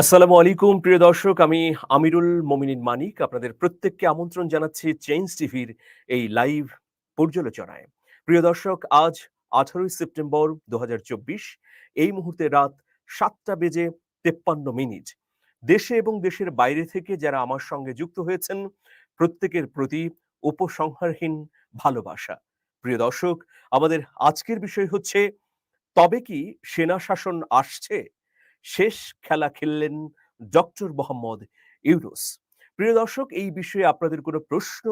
আসসালামু আলাইকুম, প্রিয় দর্শক। আমি আমিরুল মমিনিন মানিক। আপনাদের প্রত্যেককে আমন্ত্রণ জানাচ্ছি চেঞ্জ টিভির এই লাইভ পর্যালোচনায়। প্রিয় দর্শক, আজ আঠারোই সেপ্টেম্বর দু হাজার চব্বিশ। এই মুহূর্তে রাত সাতটা বেজে তেপ্পান্ন মিনিট। দেশে এবং দেশের বাইরে থেকে যারা আমার সঙ্গে যুক্ত হয়েছেন, প্রত্যেকের প্রতি উপসংহারহীন ভালোবাসা। প্রিয় দর্শক, আমাদের আজকের বিষয় হচ্ছে, তবে কি সেনা শাসন আসছে? শেষ খেলা খেললেন ডক্টর মোহাম্মদ ইউনুস। প্রিয় দর্শক, এই বিষয়ে আপনাদের কোনো প্রশ্ন,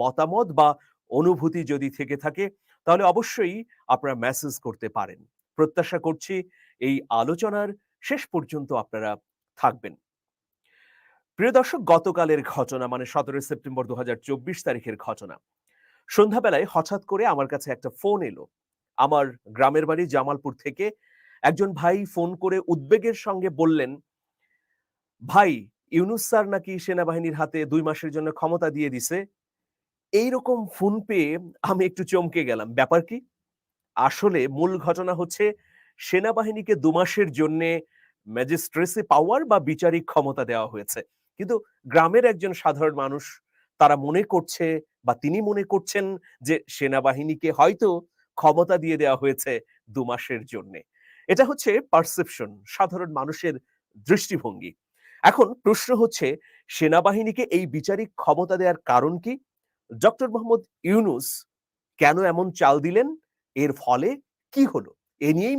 মতামত বা অনুভূতি যদি থেকে থাকে, তাহলে অবশ্যই আপনারা মেসেজ করতে পারেন। প্রত্যাশা করছি এই আলোচনার শেষ পর্যন্ত আপনারা থাকবেন। প্রিয় দর্শক, গতকালের ঘটনা মানে সতেরোই সেপ্টেম্বর দু হাজার চব্বিশ তারিখের ঘটনা। সন্ধ্যাবেলায় হঠাৎ করে আমার কাছে একটা ফোন এলো। আমার গ্রামের বাড়ি জামালপুর থেকে একজন ভাই ফোন করে উদ্বেগের সঙ্গে বললেন, ভাই, ইউনুস স্যার নাকি সেনাবাহিনীর হাতে দুই মাসের জন্য ক্ষমতা দিয়ে দিছে। এইরকম ফোন পেয়ে আমি একটু চমকে গেলাম। ব্যাপার কি? আসলে মূল ঘটনা হচ্ছে সেনাবাহিনীকে দু মাসের জন্য ম্যাজিস্ট্রেসি পাওয়ার বা বিচারিক ক্ষমতা দেওয়া হয়েছে। কিন্তু গ্রামের একজন সাধারণ মানুষ, তারা মনে করছে বা তিনি মনে করছেন যে সেনাবাহিনীকে হয়তো ক্ষমতা দিয়ে দেওয়া হয়েছে দু মাসের জন্যে। এটা হচ্ছে পারসেপশন সাধারণ মানুষের দৃষ্টিভঙ্গি। এখন প্রশ্ন হচ্ছে, সেনাবাহিনীকে এই বিচারিক ক্ষমতা দেওয়ার কারণ কি? ডক্টর মোহাম্মদ ইউনুস কেন এমন চাল দিলেন? এর ফলে কি হলো? এ নিয়েই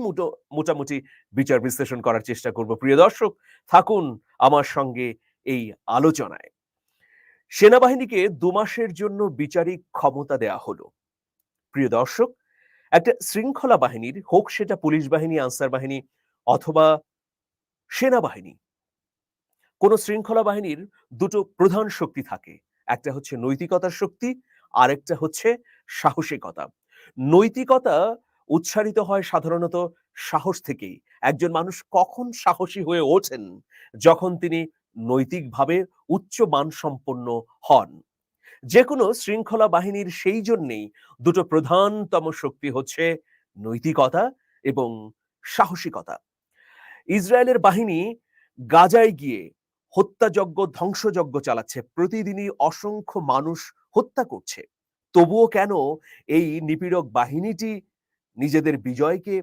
মোটামুটি বিচার বিশ্লেষণ করার চেষ্টা করব। প্রিয় দর্শক, থাকুন আমার সঙ্গে এই আলোচনায়। সেনাবাহিনীকে দু মাসের জন্য বিচারিক ক্ষমতা দেয়া হলো। প্রিয় দর্শক একটা শৃঙ্খলা বাহিনীর হোক সেটা পুলিশ বাহিনী, আনসার বাহিনী অথবা সেনাবাহিনী, কোন শৃঙ্খলা বাহিনীর দুটো প্রধান শক্তি থাকে। একটা হচ্ছে নৈতিকতার শক্তি, আরেকটা হচ্ছে সাহসিকতা। নৈতিকতা উচ্চারিত হয় সাধারণত সাহস থেকেই। একজন মানুষ কখন সাহসী হয়ে ওঠেন? যখন তিনি নৈতিকভাবে উচ্চ মানসম্পন্ন হন। যে কোনো শৃঙ্খলা বাহিনীর সেই জন্যেই দুটো প্রধানতম শক্তি হচ্ছে নৈতিকতা এবং সাহসিকতা। ইসরায়েলের বাহিনী গাজায় গিয়ে হত্যাযজ্ঞ, ধ্বংসযজ্ঞ চালাচ্ছে, প্রতিদিনই অসংখ্য মানুষ হত্যা করছে। তবুও কেন এই নিপীড়ক বাহিনীটি নিজেদের বিজয়কে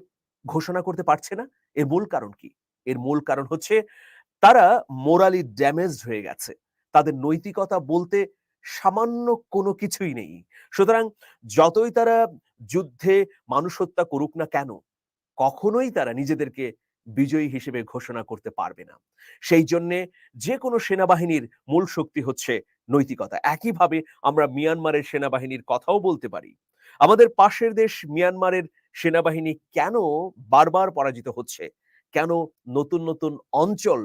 ঘোষণা করতে পারছে না? এর মূল কারণ কি? এর মূল কারণ হচ্ছে তারা মোরালি ড্যামেজড হয়ে গেছে। তাদের নৈতিকতা বলতে সামান্য কোনো কিছুই নেই। সুতরাং যতই তারা যুদ্ধে মানুষ হত্যা করুক না কেন, কখনোই তারা নিজেদেরকে বিজয়ী হিসেবে ঘোষণা করতে পারবে না। সেই জন্যে যে কোনো সেনাবাহিনীর মূল শক্তি হচ্ছে নৈতিকতা। একইভাবে আমরা মিয়ানমারের সেনাবাহিনীর কথাও বলতে পারি। আমাদের পাশের দেশ মিয়ানমারের সেনাবাহিনী কেন বারবার পরাজিত হচ্ছে? কেন নতুন নতুন অঞ্চল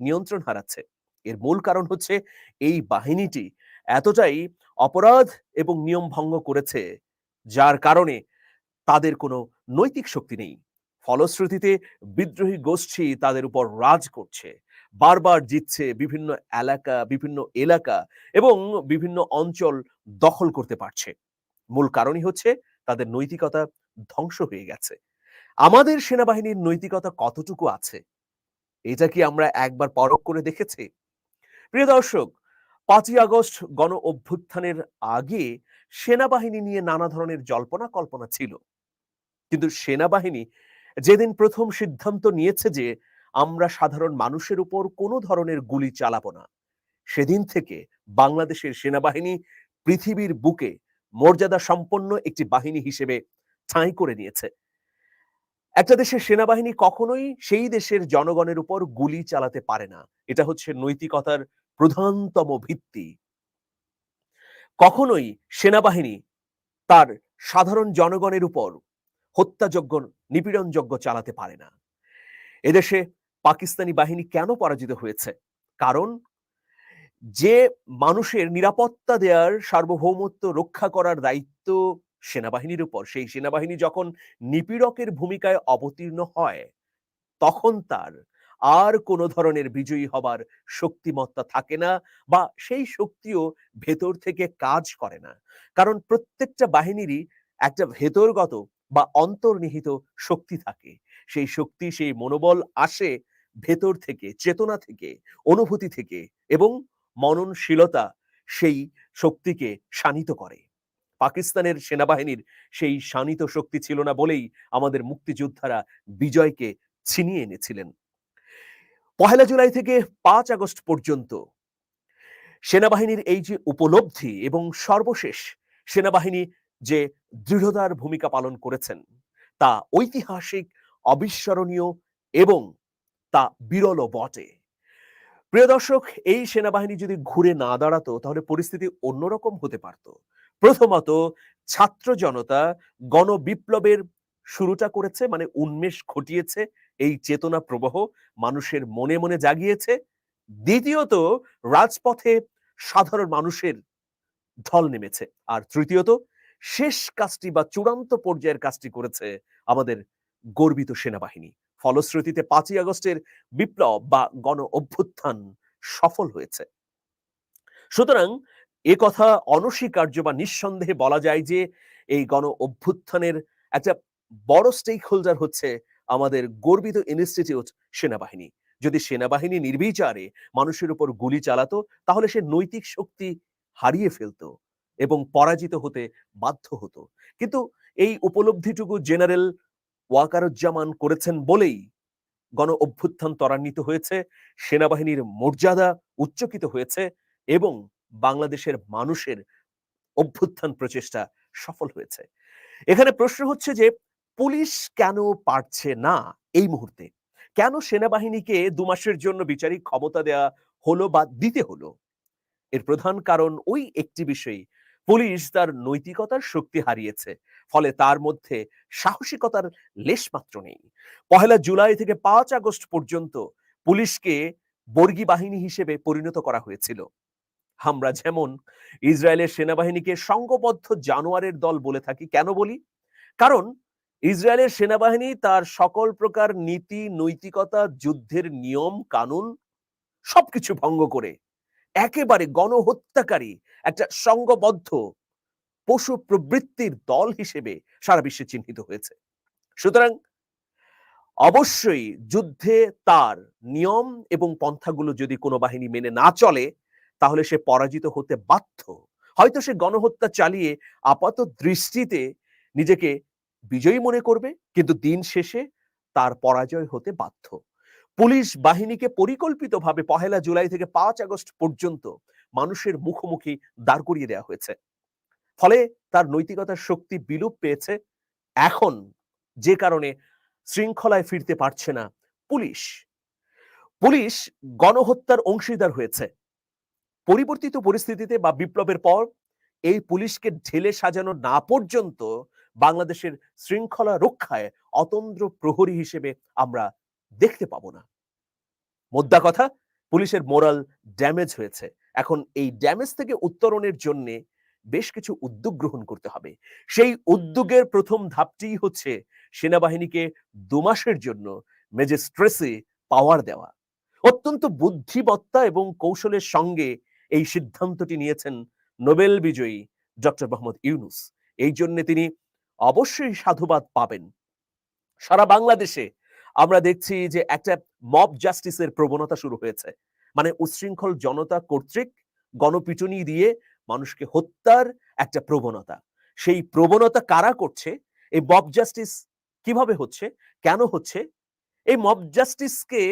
নিয়ন্ত্রণ হারাচ্ছে? এর মূল কারণ হচ্ছে এই বাহিনীটি এতটাই অপরাধ এবং নিয়ম ভঙ্গ করেছে, যার কারণে তাদের কোনো নৈতিক শক্তি নেই। ফলশ্রুতিতে বিদ্রোহী গোষ্ঠী তাদের উপর রাজ করছে, বারবার জিতছে বিভিন্ন এলাকা বিভিন্ন এলাকা এবং বিভিন্ন অঞ্চল দখল করতে পারছে। মূল কারণই হচ্ছে তাদের নৈতিকতা ধ্বংস হয়ে গেছে। আমাদের সেনাবাহিনীর নৈতিকতা কতটুকু আছে? এটা কি আমরা একবার পরখ করে দেখেছি? প্রিয় দর্শক পাঁচই আগস্ট গণ অভ্যুত্থানের আগে সেনাবাহিনী নিয়ে নানা ধরনের জল্পনা কল্পনা ছিল। কিন্তু সেনাবাহিনী যেদিন প্রথম সিদ্ধান্ত নিয়েছে যে আমরা সাধারণ মানুষের উপর কোনো ধরনের গুলি চালাবো না, সেদিন থেকে বাংলাদেশের সেনাবাহিনী পৃথিবীর বুকে মর্যাদা সম্পন্ন একটি বাহিনী হিসেবে ঠাঁই করে নিয়েছে। একটা দেশের সেনাবাহিনী কখনোই সেই দেশের জনগণের উপর গুলি চালাতে পারে না। এটা হচ্ছে নৈতিকতার প্রধানতম ভিত্তি। কখনোই সেনাবাহিনী তার সাধারণ জনগণের উপর হত্যাযজ্ঞ, নিপীড়নযজ্ঞ চালাতে পারে না। এদেশে পাকিস্তানি বাহিনী কেন পরাজিত হয়েছে? কারণ যে মানুষের নিরাপত্তা দেওয়ার সার্বভৌমত্ব রক্ষা করার দায়িত্ব সেনাবাহিনীর উপর, সেই সেনাবাহিনী যখন নিপীড়কের ভূমিকায় অবতীর্ণ হয়, তখন তার আর কোনো ধরনের বিজয়ী হবার শক্তিমত্তা থাকে না বা সেই শক্তিও ভেতর থেকে কাজ করে না। কারণ প্রত্যেকটা বাহিনীরই একটা ভেতরগত বা অন্তর্নিহিত শক্তি থাকে। সেই শক্তি, সেই মনোবল আসে ভেতর থেকে, চেতনা থেকে, অনুভূতি থেকে এবং মননশীলতা সেই শক্তিকে শানিত করে। পাকিস্তানের সেনাবাহিনীর সেই শানিত শক্তি ছিল না বলেই আমাদের মুক্তিযোদ্ধারা বিজয়কে ছিনিয়ে এনেছিলেন। পহেলা জুলাই থেকে পাঁচ আগস্ট পর্যন্ত। সেনাবাহিনীর এই যে উপলব্ধি এবং সর্বশেষ সেনাবাহিনী যে দৃঢ়তার ভূমিকা পালন করেছেন, তা ঐতিহাসিক, অবিস্মরণীয় এবং তা বিরল বটে। প্রিয় দর্শক, এই সেনাবাহিনী যদি ঘুরে না দাঁড়াতো, তাহলে পরিস্থিতি অন্যরকম হতে পারত। প্রথমত, ছাত্র জনতা গণবিপ্লবের শুরুটা করেছে মানে উন্মেষ ঘটিয়েছে এই চেতনা প্রবাহ মানুষের মনে মনে জাগিয়েছে। দ্বিতীয়ত, রাজপথে সাধারণ মানুষের ঢল নেমেছে। আর তৃতীয়ত, শেষ কাজটি বা চূড়ান্ত পর্যায়ের কাজটি করেছে আমাদের গর্বিত সেনাবাহিনী। ফলশ্রুতিতে পাঁচই আগস্টের বিপ্লব বা গণ অভ্যুত্থান সফল হয়েছে। সুতরাং, এ কথা অনস্বীকার্য বা নিঃসন্দেহে বলা যায় যে, এই গণ অভ্যুত্থানের একটা বড় স্টেক হোল্ডার হচ্ছে আমাদের গর্বিত ইনস্টিটিউট সেনাবাহিনী। যদি সেনাবাহিনী নির্বিচারে মানুষের উপর গুলি চালাতো, তাহলে সে নৈতিক শক্তি হারিয়ে ফেলতো এবং পরাজিত হতে বাধ্য হতো। কিন্তু এই উপলব্ধিটুকু জেনারেল ওয়াকারুজ্জামান করেছেন বলেই গণ অভ্যুত্থান ত্বরান্বিত হয়েছে, সেনাবাহিনীর মর্যাদা উচ্চকিত হয়েছে এবং বাংলাদেশের মানুষের অভ্যুত্থান প্রচেষ্টা সফল হয়েছে। এখানে প্রশ্ন হচ্ছে যে পুলিশ কেন পারছে না এই মুহূর্তে? কেন সেনাবাহিনীকে দু মাসের জন্য বিচারিক ক্ষমতা দেয়া হলো বা দিতে হলো? এর প্রধান কারণ ওই একটি বিষয় পুলিশ তার নৈতিকতার শক্তি হারিয়েছে, ফলে তার মধ্যে সাহসিকতার লেশমাত্র নেই। পহেলা জুলাই থেকে পাঁচ আগস্ট পর্যন্ত পুলিশকে বর্গী বাহিনী হিসেবে পরিণত করা হয়েছিল। আমরা যেমন ইসরায়েলের সেনাবাহিনীকে সংঘবদ্ধ জানোয়ারের দল বলে থাকি, কেন বলি? কারণ ইসরায়েলের সেনাবাহিনী তার সকল প্রকার নীতি, নৈতিকতা, যুদ্ধের নিয়ম, কানুন সবকিছু ভঙ্গ করে একেবারে গণহত্যাকারী একটা সংঘবদ্ধ পশু প্রবৃত্তির দল হিসেবে সারা বিশ্বে চিহ্নিত হয়েছে। সুতরাং অবশ্যই যুদ্ধে তার নিয়ম এবং পন্থাগুলো যদি কোনো বাহিনী মেনে না চলে, তাহলে সে পরাজিত হতে বাধ্য। হয়তো সে গণহত্যা চালিয়ে আপাত দৃষ্টিতে নিজেকে বিজয়ী মনে করবে, কিন্তু দিন শেষে তার পরাজয় হতে বাধ্য। পুলিশ বাহিনীকে পরিকল্পিতভাবে পহেলা জুলাই থেকে পাঁচ আগস্ট পর্যন্ত মানুষের মুখোমুখি দাঁড় করিয়ে দেওয়া হয়েছে। ফলে তার নৈতিকতার শক্তি বিলুপ পেয়েছে। এখন যে কারণে শৃঙ্খলায় ফিরতে পারছে না পুলিশ। পুলিশ গণহত্যার অংশীদার হয়েছে। পরিবর্তিত পরিস্থিতিতে বা বিপ্লবের পর এই পুলিশকে ঢেলে সাজানো না পর্যন্ত বাংলাদেশের শৃঙ্খলা রক্ষায় অতন্দ্র প্রহরী হিসেবে আমরা দেখতে পাবো না। মোদ্দা কথা পুলিশের মোরাল ড্যামেজ হয়েছে। এখন এই ড্যামেজ থেকে উত্তরণের জন্য বেশ কিছু উদ্যোগ গ্রহণ করতে হবে। সেই উদ্যোগের প্রথম ধাপটি হচ্ছে সেনাবাহিনীকে দু মাসের জন্য ম্যাজিস্ট্রেসি পাওয়ার দেওয়া। অত্যন্ত বুদ্ধিমত্তা এবং কৌশলের সঙ্গে এই সিদ্ধান্তটি নিয়েছেন নোবেল বিজয়ী ডক্টর মোহাম্মদ ইউনুস। এই জন্য তিনি অবশ্যই সাধুবাদ পাবেন। সারা বাংলাদেশে আমরা দেখছি যে একটা মব জাস্টিসের প্রবণতা শুরু হয়েছে। মানে উচ্ছৃঙ্খল জনতা কর্তৃক গণপিটুনি দিয়ে মানুষকে হত্যার একটা প্রবণতা। সেই প্রবণতা কারা করছে? এই মব জাস্টিস কীভাবে হচ্ছে? কেন হচ্ছে? এই মব জাস্টিসকে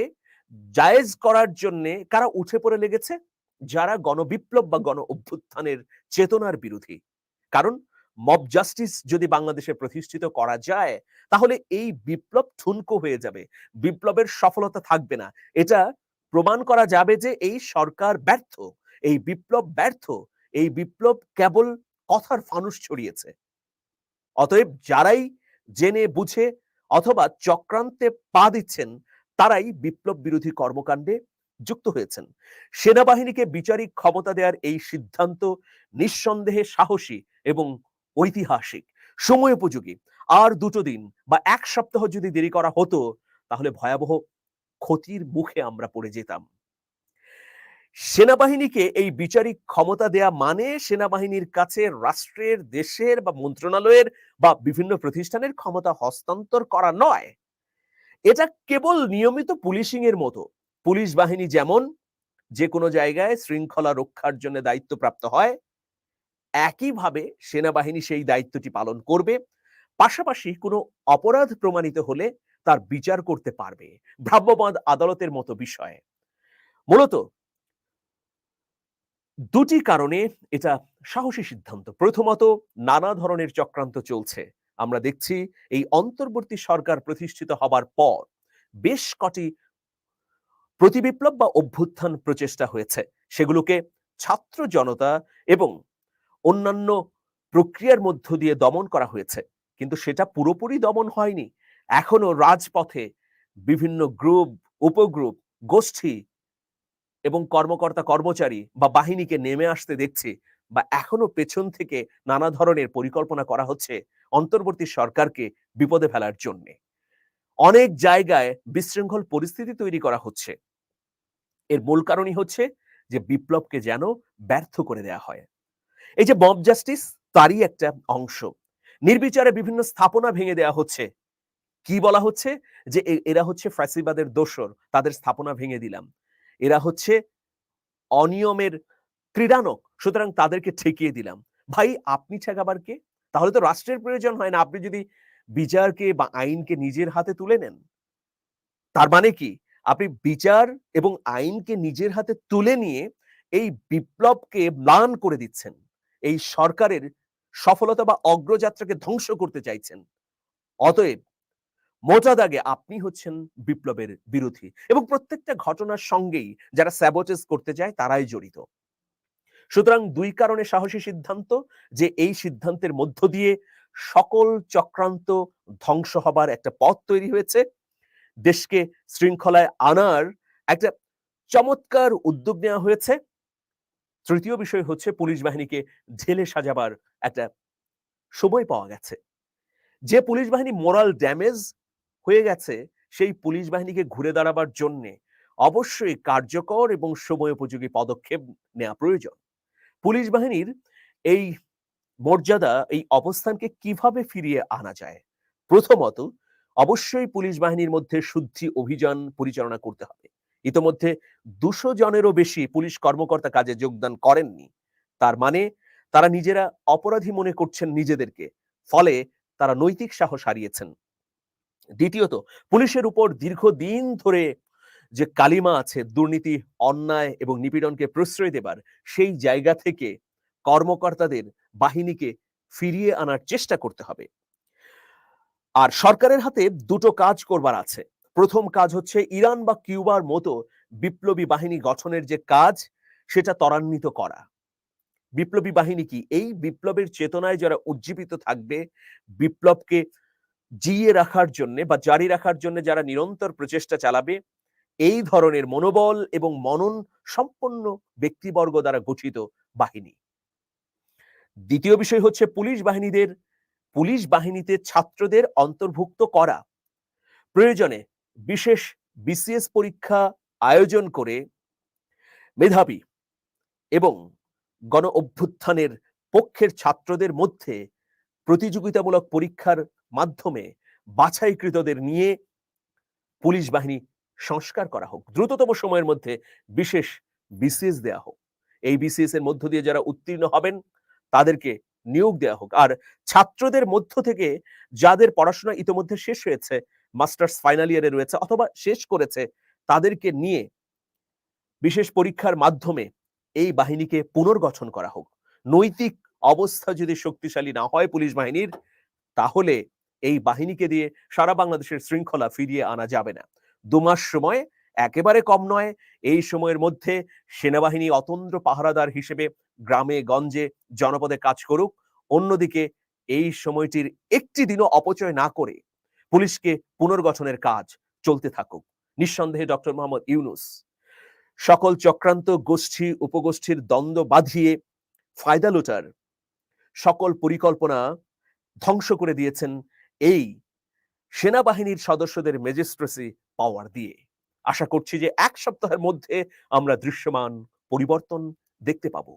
জায়েজ করার জন্য কারা উঠে পড়ে লেগেছে? যারা গণবিপ্লব বা গণ অভ্যুত্থানের চেতনার বিরোধী। কারণ মব জাস্টিস যদি বাংলাদেশে প্রতিষ্ঠিত করা যায়, তাহলে এই বিপ্লব ঠুনকো হয়ে যাবে। বিপ্লবের সফলতা থাকবে না। এটা প্রমাণ করা যাবে যে এই সরকার ব্যর্থ, এই বিপ্লব ব্যর্থ, এই বিপ্লব কেবল কথার ফানুস ছড়িয়েছে। অতএব যারাই জেনে বুঝে অথবা চক্রান্তে পা দিচ্ছেন, তারাই বিপ্লব বিরোধী কর্মকাণ্ডে যুক্ত হয়েছেন। সেনাবাহিনীকে বিচারিক ক্ষমতা দেওয়ার এই সিদ্ধান্ত নিঃসন্দেহে সাহসী এবং ঐতিহাসিক, সময় উপযোগী। আর দুটো দিন বা এক সপ্তাহ যদি দেরি করা হতো, তাহলে ভয়াবহ ক্ষতির মুখে আমরা পড়ে যেতাম। সেনাবাহিনীকে এই বিচারিক ক্ষমতা দেয়া মানে সেনাবাহিনীর কাছে রাষ্ট্রের, দেশের বা মন্ত্রণালয়ের বা বিভিন্ন প্রতিষ্ঠানের ক্ষমতা হস্তান্তর করা নয়। এটা কেবল নিয়মিত পুলিশিং এর মতো। পুলিশ বাহিনী যেমন যে কোনো জায়গায় শৃঙ্খলা রক্ষার জন্য দায়িত্বপ্রাপ্ত হয় একইভাবে সেনাবাহিনী সেই দায়িত্বটি পালন করবে। পাশাপাশি কোনো অপরাধ প্রমাণিত হলে তার বিচার করতে পারবে। ভ্রাম্যমাণ আদালতের মতো বিষয়ে। মূলত দুটি কারণে এটা সাহসী সিদ্ধান্ত। প্রথমত, নানা ধরনের চক্রান্ত চলছে। আমরা দেখছি এই অন্তর্বর্তী সরকার প্রতিষ্ঠিত হবার পর বেশ কটি প্রতিবিপ্লব বা অভ্যুত্থান প্রচেষ্টা হয়েছে। সেগুলোকে ছাত্র জনতা এবং অন্যান্য প্রক্রিয়ার মধ্য দিয়ে দমন করা হয়েছে। কিন্তু সেটা পুরোপুরি দমন হয়নি। এখনও রাজপথে বিভিন্ন গ্রুপ, উপগ্রুপ, গোষ্ঠী এবং কর্মকর্তা, কর্মচারী বা বাহিনীকে নেমে আসতে দেখছি বা এখনও পেছন থেকে নানা ধরনের পরিকল্পনা করা হচ্ছে অন্তর্বর্তী সরকারকে বিপদে ফেলার জন্য। অনেক জায়গায় বিশৃঙ্খল পরিস্থিতি তৈরি করা হচ্ছে। এর মূল কারণই হচ্ছে যে বিপ্লবকে যেন ব্যর্থ করে দেয়া হয়। এই যে মব জাস্টিস তারই একটা অংশ। নির্বিচারে বিভিন্ন স্থাপনা ভেঙে দেয়া হচ্ছে। কি বলা হচ্ছে? যে এরা হচ্ছে ফ্যাসিবাদের দোসর, তাদের স্থাপনা ভেঙে দিলাম। এরা হচ্ছে অনিয়মের ক্রীড়ানক, সুতরাং তাদেরকে ঠেকিয়ে দিলাম। ভাই, আপনি ঠেকাবার কে তাহলে তো রাষ্ট্রের প্রয়োজন হয় না। আপনি যদি বিচারকে বা আইনকে নিজের হাতে তুলে নেন। তার মানে কি? আপনি বিচার এবং আইনকে নিজের হাতে তুলে নিয়ে এই বিপ্লবকে ম্লান করে দিচ্ছেন। এই সরকারের সফলতা বা অগ্রযাত্রাকে ধ্বংস করতে চাইছেন। অতএব মোটা দাগে আপনি হচ্ছেন বিপ্লবের বিরোধী এবং প্রত্যেকটা ঘটনার সঙ্গেই যারা স্যাবোটেজ করতে যায় তারাই জড়িত। সুতরাং দুই কারণে সাহসী সিদ্ধান্ত যে এই সিদ্ধান্তের মধ্য দিয়ে সকল চক্রান্ত ধ্বংস হবার একটা পথ তৈরি হয়েছে। দেশকে শৃঙ্খলায় আনার একটা চমৎকার উদ্যোগ নেওয়া হয়েছে। তৃতীয় বিষয় হচ্ছে পুলিশ বাহিনীকে ঢেলে সাজাবার একটা সময় পাওয়া গেছে। যে পুলিশ বাহিনী মোরাল ড্যামেজ হয়ে গেছে, সেই পুলিশ বাহিনীকে ঘুরে দাঁড়াবার জন্য অবশ্যই কার্যকর এবং সময় উপযোগী পদক্ষেপ নেওয়া প্রয়োজন। পুলিশ বাহিনীর এই মর্যাদা, এই অবস্থানকে কীভাবে ফিরিয়ে আনা যায়? প্রথমত, অবশ্যই পুলিশ বাহিনীর মধ্যে শুদ্ধি অভিযান পরিচালনা করতে হবে। ইতোমধ্যে দুশো জনেরও বেশি পুলিশ কর্মকর্তা কাজে যোগদান করেননি। তার মানে তারা নিজেরা অপরাধী মনে করছেন নিজেদেরকে, ফলে তারা নৈতিক সাহস হারিয়েছেন। দ্বিতীয়ত, পুলিশের উপর দীর্ঘদিন ধরে যে কালিমা আছে, দুর্নীতি, অন্যায় এবং নিপীড়নকে প্রশ্রয় দেবার, সেই জায়গা থেকে কর্মকর্তাদের বাহিনীকে ফিরিয়ে আনার চেষ্টা করতে হবে। আর সরকারের হাতে দুটো কাজ করবার আছে। প্রথম কাজ হচ্ছে ইরান বা কিউবার মতো বিপ্লবী বাহিনী গঠনের যে কাজ, সেটা ত্বরান্বিত করা। বিপ্লবী বাহিনী কি? এই বিপ্লবের চেতনায় যারা উজ্জীবিত থাকবে, বিপ্লবকে জিয়ে রাখার জন্য বা জারি রাখার জন্য যারা নিরন্তর প্রচেষ্টা চালাবে, এই ধরনের মনোবল এবং মনন সম্পন্ন ব্যক্তিবর্গ দ্বারা গঠিত বাহিনী। দ্বিতীয় বিষয় হচ্ছে পুলিশ বাহিনীদের, পুলিশ বাহিনীতে ছাত্রদের অন্তর্ভুক্ত করা। প্রয়োজনে বিশেষ বিসিএস পরীক্ষা আয়োজন করে মেধাবী এবং গণ অভ্যুত্থানের পক্ষের ছাত্রদের মধ্যে প্রতিযোগিতামূলক পরীক্ষার মাধ্যমে বাছাইকৃতদের নিয়ে পুলিশ বাহিনী সংস্কার করা হোক। দ্রুততম সময়ের মধ্যে বিশেষ বিসিএস দেওয়া হোক। এই বিসিএস এর মধ্য দিয়ে যারা উত্তীর্ণ হবেন, তাদেরকে নিয়োগ দেওয়া হোক। আর ছাত্রদের মধ্য থেকে যাদের পড়াশোনা ইতোমধ্যে শেষ হয়েছে মাস্টার্স ফাইনাল ইয়ারে রয়েছে অথবা শেষ করেছে তাদেরকে নিয়ে বিশেষ পরীক্ষার মাধ্যমে এই বাহিনীকে পুনর্গঠন করা হোক। নৈতিক অবস্থা যদি শক্তিশালী না হয় পুলিশ বাহিনীর, তাহলে এই বাহিনীকে দিয়ে সারা বাংলাদেশের শৃঙ্খলা ফিরিয়ে আনা যাবে না। দু মাস সময় একেবারে কম নয়। এই সময়ের মধ্যে সেনাবাহিনী অতন্দ্র পাহারাদার হিসেবে গ্রামে, গঞ্জে জনপদে কাজ করুক। অন্যদিকে এই সময়টির একটি দিনও অপচয় না করে পুলিশকে পুনর্গঠনের কাজ চলতে থাকুক। নিঃসন্দেহে ডক্টর মোহাম্মদ ইউনুস, সকল চক্রান্ত গোষ্ঠী, উপগোষ্ঠীর দ্বন্দ্ব বাঁধিয়ে ফায়দা লোটার সকল পরিকল্পনা ধ্বংস করে দিয়েছেন এই সেনাবাহিনীর সদস্যদের ম্যাজিস্ট্রেসি পাওয়ার দিয়ে। আশা করছি যে এক সপ্তাহের মধ্যে আমরা দৃশ্যমান পরিবর্তন দেখতে পাব।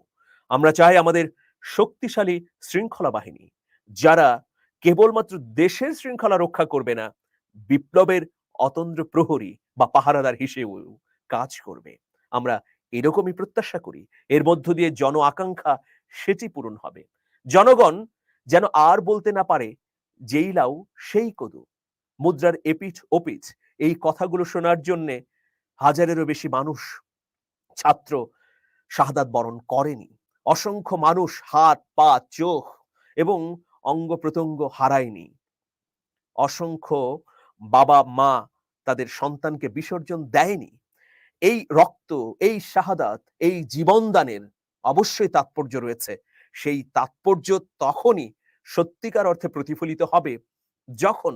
আমরা চাই আমাদের শক্তিশালী শৃঙ্খলা বাহিনী, যারা কেবলমাত্র দেশের শৃঙ্খলা রক্ষা করবে না, বিপ্লবের অতন্দ্র প্রহরী বা পাহারাদার হিসেবেও কাজ করবে। আমরা এরকমই প্রত্যাশা করি। এর মধ্য দিয়ে জন আকাঙ্ক্ষা সেটি পূরণ হবে। জনগণ যেন আর বলতে না পারে, যেই লাউ, সেই কদু। মুদ্রার এপিঠ ওপিঠ এই কথাগুলো শোনার জন্যে হাজারেরও বেশি মানুষ, ছাত্র শাহাদাত বরণ করেনি। অসংখ্য মানুষ হাত, পা, চোখ এবং অঙ্গ প্রত্যঙ্গ হারায়নি। অসংখ্য বাবা, মা তাদের সন্তানকে বিসর্জন দেয়নি। এই রক্ত, এই শাহাদাত, এই জীবনদানের অবশ্যই তাৎপর্য রয়েছে। সেই তাৎপর্য তখনই সত্যিকার অর্থে প্রতিফলিত হবে যখন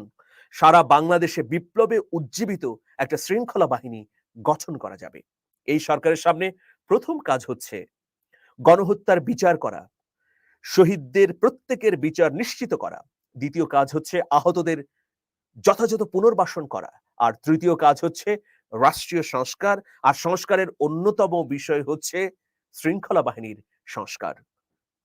সারা বাংলাদেশে বিপ্লবে উজ্জীবিত একটা শৃঙ্খলা বাহিনী গঠন করা যাবে। এই সরকারের সামনে প্রথম কাজ হচ্ছে গণহত্যার বিচার করা। শহীদদের প্রত্যেকের বিচার নিশ্চিত করা। দ্বিতীয় কাজ হচ্ছে আহতদের যথাযথ পুনর্বাসন করা। আর তৃতীয় কাজ হচ্ছে রাষ্ট্রীয় সংস্কার। আর সংস্কারের অন্যতম বিষয় হচ্ছে শৃঙ্খলা বাহিনীর সংস্কার।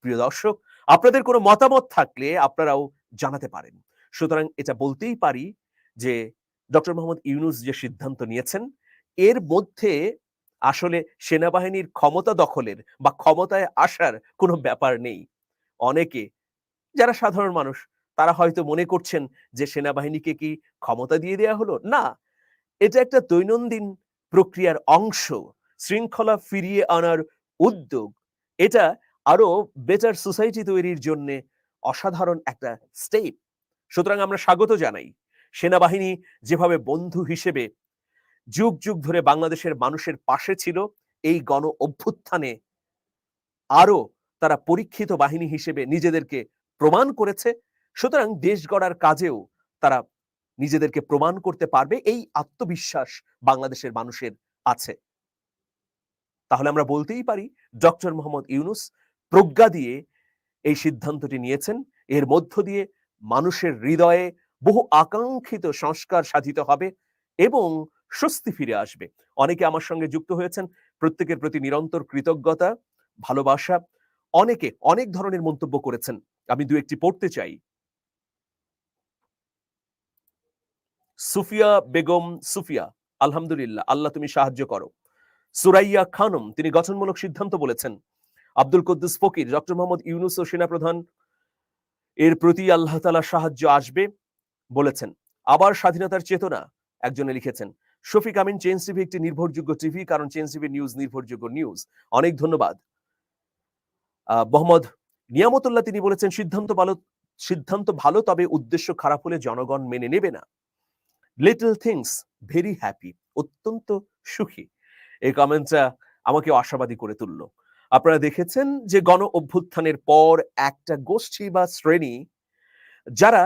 প্রিয় দর্শক, আপনাদের কোনো মতামত থাকলে আপনারাও জানাতে পারেন। সুতরাং এটা বলতেই পারি যে ডক্টর মোহাম্মদ ইউনুস যে সিদ্ধান্ত নিয়েছেন, এর মধ্যে আসলে সেনাবাহিনীর ক্ষমতা দখলের বা ক্ষমতায় আসার কোনো ব্যাপার নেই। অনেকে, যারা সাধারণ মানুষ, তারা হয়তো মনে করছেন যে সেনাবাহিনীকে কি ক্ষমতা দিয়ে দেওয়া হলো? না। এটা একটা দৈনন্দিন প্রক্রিয়ার অংশ, শৃঙ্খলা ফিরিয়ে আনার উদ্যোগ। এটা আরও বেটার সোসাইটি তৈরির জন্য অসাধারণ একটা স্টেপ সুতরাং আমরা স্বাগত জানাই। সেনাবাহিনী যেভাবে বন্ধু হিসেবে যুগ যুগ ধরে বাংলাদেশের মানুষের পাশে ছিল, এই গণ অভ্যুত্থানে আরও তারা পরীক্ষিত বাহিনী হিসেবে নিজেদেরকে প্রমাণ করেছে। সুতরাং দেশ গড়ার কাজেও তারা নিজেদেরকে প্রমাণ করতে পারবে, এই আত্মবিশ্বাস বাংলাদেশের মানুষের আছে। তাহলে আমরা বলতেই পারি, ডক্টর মোহাম্মদ ইউনুস প্রজ্ঞা দিয়ে এই সিদ্ধান্তটি নিয়েছেন। এর মধ্য দিয়ে মানুষের হৃদয়ে বহু আকাঙ্ক্ষিত সংস্কার সাধিত হবে এবং স্বস্তি ফিরে আসবে। অনেকে আমার সঙ্গে যুক্ত হয়েছেন। প্রত্যেকের প্রতি নিরন্তর কৃতজ্ঞতা, ভালোবাসা অনেকে অনেক ধরনের মন্তব্য করেছেন। আমি দু একটি পড়তে চাই। সুফিয়া বেগম সুফিয়া, আলহামদুলিল্লাহ, আল্লাহ তুমি সাহায্য করো। সুরাইয়া খানম, তিনি গঠনমূলক সিদ্ধান্ত বলেছেন, আব্দুল কদ্দুস ফকির, ডক্টর মোহাম্মদ ইউনুস ও সেনাপ্রধান, এর প্রতি আল্লাহ তালা সাহায্য আসবে বলেছেন। আবার স্বাধীনতার চেতনা, একজনে লিখেছেন, শফিক আমিন চেঞ্জ টিভি একটি নির্ভরযোগ্য টিভি, কারণ চেঞ্জ টিভি নিউজ নির্ভরযোগ্য নিউজ। অনেক ধন্যবাদ। মোহাম্মদ নিয়ামতুল্লাহ তিনি বলেছেন, সিদ্ধান্ত ভালো সিদ্ধান্ত ভালো, তবে উদ্দেশ্য খারাপ হলে জনগণ মেনে নেবে না। লিটল থিংস ভেরি হ্যাপি অত্যন্ত সুখী। এই কমেন্টটা আমাকে আশাবাদী করে তুলল। আপনারা দেখেছেন যে গণ অভ্যুত্থানের পর একটা গোষ্ঠী বা শ্রেণি, যারা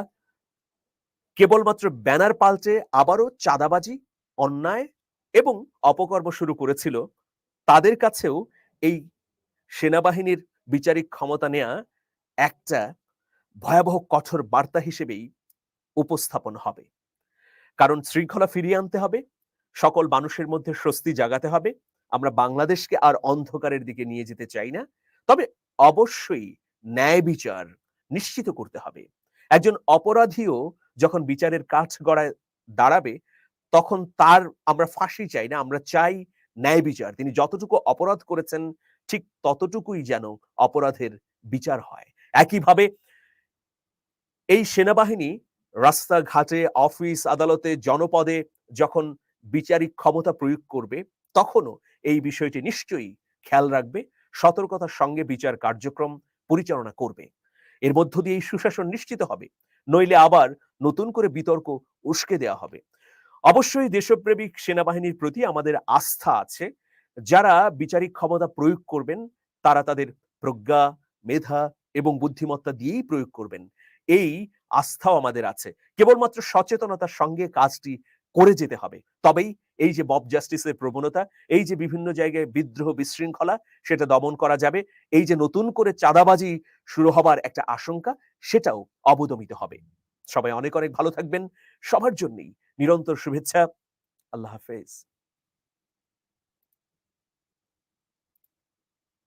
কেবলমাত্র ব্যানার পাল্টে আবারও চাঁদাবাজি, অন্যায় এবং অপকর্ম শুরু করেছিল, তাদের কাছেও এই সেনাবাহিনীর বিচারিক ক্ষমতা নেয়া একটা ভয়াবহ কঠোর বার্তা হিসেবেই উপস্থাপন হবে। কারণ শৃঙ্খলা ফিরিয়ে আনতে হবে, সকল মানুষের মধ্যে স্বস্তি জাগাতে হবে, আমরা বাংলাদেশকে আর অন্ধকারের দিকে নিয়ে যেতে চাই না। তবে অবশ্যই ন্যায় বিচার নিশ্চিত করতে হবে। একজন অপরাধীও যখন বিচারের কাঠ গড়ায় দাঁড়াবে, তখন তার আমরা ফাঁসি চাই না, আমরা চাই ন্যায় বিচার। তিনি যতটুকু অপরাধ করেছেন ঠিক ততটুকুই যেন অপরাধের বিচার হয়। একইভাবে এই সেনাবাহিনী রাস্তাঘাটে, অফিস, আদালতে, জনপদে যখন বিচারিক ক্ষমতা প্রয়োগ করবে, তখনও এই বিষয়টি নিশ্চয়ই খেয়াল রাখবে, সতর্কতার সঙ্গে বিচার কার্যক্রম পরিচালনা করবে। এর মধ্য দিয়ে এই সুশাসন নিশ্চিত হবে, নইলে আবার নতুন করে বিতর্ক উস্কে দেওয়া হবে। অবশ্যই দেশপ্রেমিক সেনাবাহিনীর প্রতি আমাদের আস্থা আছে যারা বিচারিক ক্ষমতা প্রয়োগ করবেন, তারা তাদের প্রজ্ঞা, মেধা এবং বুদ্ধিমত্তা দিয়েই প্রয়োগ করবেন। এই আস্থাও আমাদের আছে। কেবলমাত্র সচেতনতার সঙ্গে কাজটি করে যেতে হবে। তবেই এই যে বব জাস্টিসের প্রবণতা, এই যে বিভিন্ন জায়গায় বিদ্রোহ বিশৃঙ্খলা, সেটা দমন করা যাবে। এই যে নতুন করে চাঁদাবাজি শুরু হবার একটা আশঙ্কা, সেটাও অবদমিত হবে। সবাই অনেক অনেক ভালো থাকবেন। সবার জন্যই নিরন্তর শুভেচ্ছা। আল্লাহ হাফেজ।